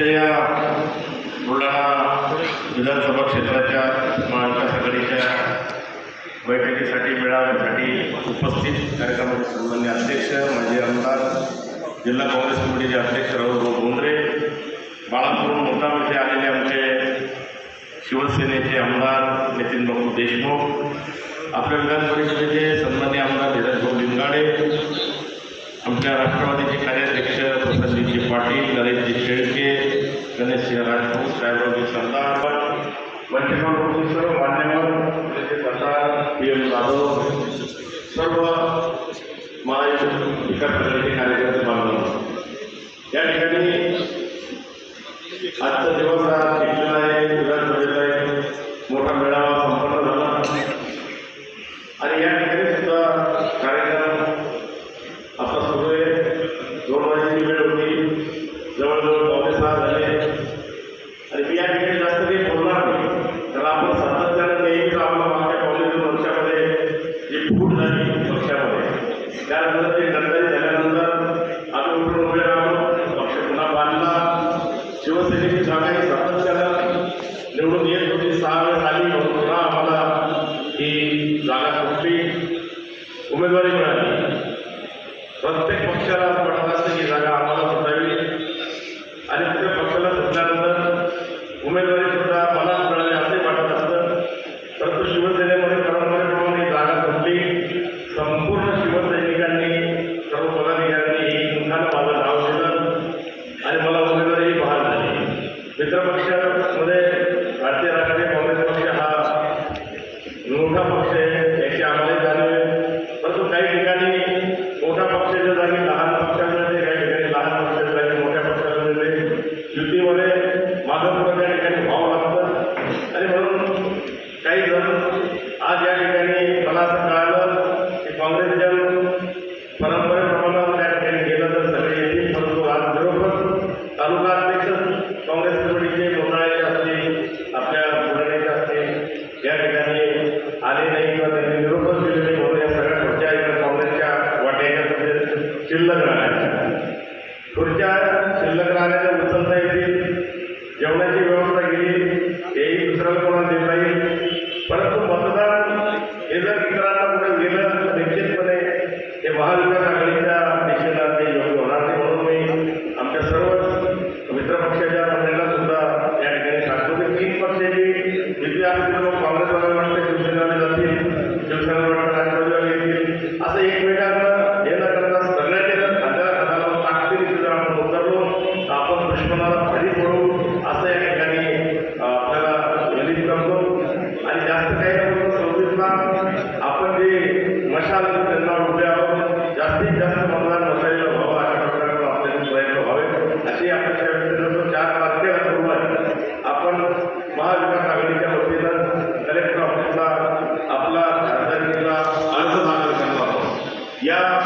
आजच्या या बुलढाणा विधानसभा क्षेत्राच्या महाविकास आघाडीच्या बैठकीसाठी, मेळाव्यासाठी उपस्थित कार्यक्रमाचे सन्मान्य अध्यक्ष माजी आमदार, जिल्हा काँग्रेस कमिटीचे अध्यक्ष राहुल बोंद्रे बाळापूर मुद्दाम येथे आलेले आमचे शिवसेनेचे आमदार नितीन बाबू देशमुख, आपल्या विधान परिषदेचे सन्मान्य आमदार धीरज भाऊ लिंगाडे, आमच्या राष्ट्रवादीचे कार्याध्यक्ष प्रसन्नजी पाटील नरेशजी शेळके गणेश राजपूत साहेबरावजी सरदार सर्व मान्यवर सरदार पी एम जाधव सर्व महायुती विकास आघाडीचे कार्यकर्ते बांधव या ठिकाणी आजचा दिवस हा घेतलेला आहे विधानसभेचा एक मोठा मेळावा उमेदवारी मिळाली. प्रत्येक पक्षाला असं वाटत असतं की जागा आम्हाला सुटावी. आणि त्या पक्षाला सुटल्यानंतर उमेदवारी सुद्धा मला नाही किंवा त्यांनी निरोपच दिले नाही म्हणून या सगळ्या खुर्च्या इकडे काँग्रेसच्या वाट्याच्या शिल्लक राहणार खुर्च्या शिल्लक राहण्याच्या उचलता येतील जेवणाची व्यवस्था केली तेही दुसऱ्याला कोणाला देता येईल परंतु मतदान हे जर आपण खाली पडू असं या ठिकाणी आपल्याला विनंती करतो आणि जास्त काही नको सव्वीसला आपण जे मशाल त्यांना उभे आहोत जास्तीत जास्त मतदान मशालीला व्हावं अशा प्रकारचे आपल्याला प्रयत्न व्हावे. अशी अपेक्षा व्यक्त करतो. चार तारखेला बरोबर आपण महाविकास आघाडीच्या वतीनं कलेक्टर ऑफिसला आपला खासदारकीचा अर्ज दाखल करतो या